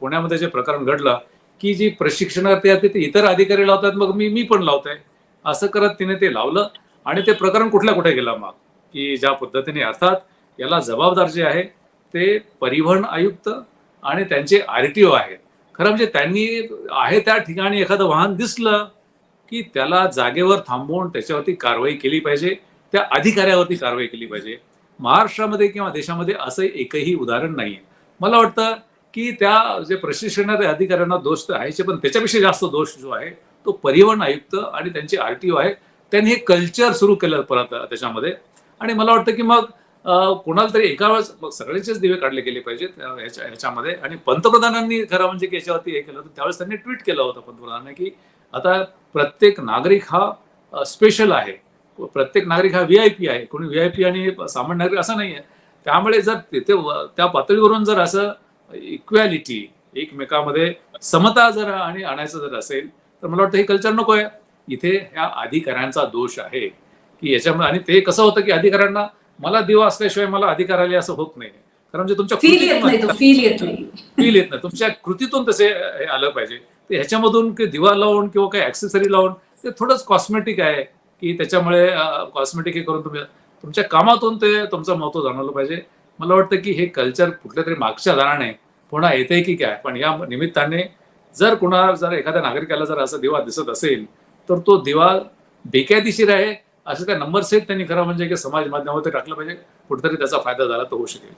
पुण्यामध्ये जे प्रकरण घडलं की जी प्रशिक्षणार्थी आहेत ते इतर अधिकारी लावतात मग मी मी पण लावतोय. असं करत तिने ते लावलं आणि ते प्रकरण कुठल्या कुठे गेलं मग? की ज्या पद्धतीने अर्थात याला जबाबदार जे आहे ते परिवहन आयुक्त आणि त्यांचे आर टी ओ आहेत. खरं म्हणजे त्यांनी आहे त्या ठिकाणी एखादं वाहन दिसलं की त्याला जागेवर थांबवून त्याच्यावरती कारवाई केली पाहिजे त्या अधिकाऱ्यावरती कारवाई केली पाहिजे. महाराष्ट्रामध्ये किंवा देशामध्ये असं एकही उदाहरण नाही मला वाटतं की त्या जे प्रशिक्षणाच्या अधिकाऱ्यांना दोष तर आहेचे पण त्याच्यापेक्षा जास्त दोष जो आहे तो परिवहन आयुक्त आणि त्यांचे आर टी ओ आहे त्यांनी हे कल्चर सुरू केलं परत त्याच्यामध्ये. आणि मला वाटतं की मग कोणाला तरी एका वेळेस मग सगळ्यांचेच दिवे काढले गेले पाहिजेत ह्याच्या ह्याच्यामध्ये. आणि पंतप्रधानांनी खरं म्हणजे की याच्यावरती हे केलं होतं त्यावेळेस त्यांनी ट्विट केलं होतं पंतप्रधानांनी की आता प्रत्येक नागरिक हा स्पेशल आहे. प्रत्येक नागरिक हा व्ही आय पी आहे. कोणी व्ही आय पी आणि सामान्य नागरिक असं नाही आहे त्यामुळे जर तिथे त्या पातळीवरून जर असं इक्वॅलिटी एकमेकामध्ये समता जर आणि आणायचं जर असेल तर मला वाटतं हे कल्चर नको आहे. इथे ह्या अधिकाऱ्यांचा दोष आहे की याच्यामुळे आणि ते कसं होतं की अधिकाऱ्यांना मला दिवा असल्याशिवाय मला अधिकार आले असं होत नाही. कारण म्हणजे तुमच्या फील येत नाही तुमच्या कृतीतून तसे हे आलं पाहिजे. ते ह्याच्यामधून की दिवा लावून किंवा काही ऍक्सेसरी लावून ते थोडंच कॉस्मेटिक आहे की त्याच्यामुळे कॉस्मेटिक हे करून तुम्ही तुमच्या कामातून ते तुमचं महत्त्व जाणवलं पाहिजे. मला वाटतं की हे कल्चर कुठल्या तरी मागच्या दाराने पुन्हा येते की काय? पण या निमित्ताने जर कुणा जर एखाद्या नागरिकाला जर असा दिवा दिसत असेल तर तो दिवा बेकायदेशीर आहे. असं त्या नंबर सेट त्यांनी खरं म्हणजे की समाज माध्यमावर टाकलं पाहिजे. कुठेतरी त्याचा फायदा झाला तर होऊ शकेल.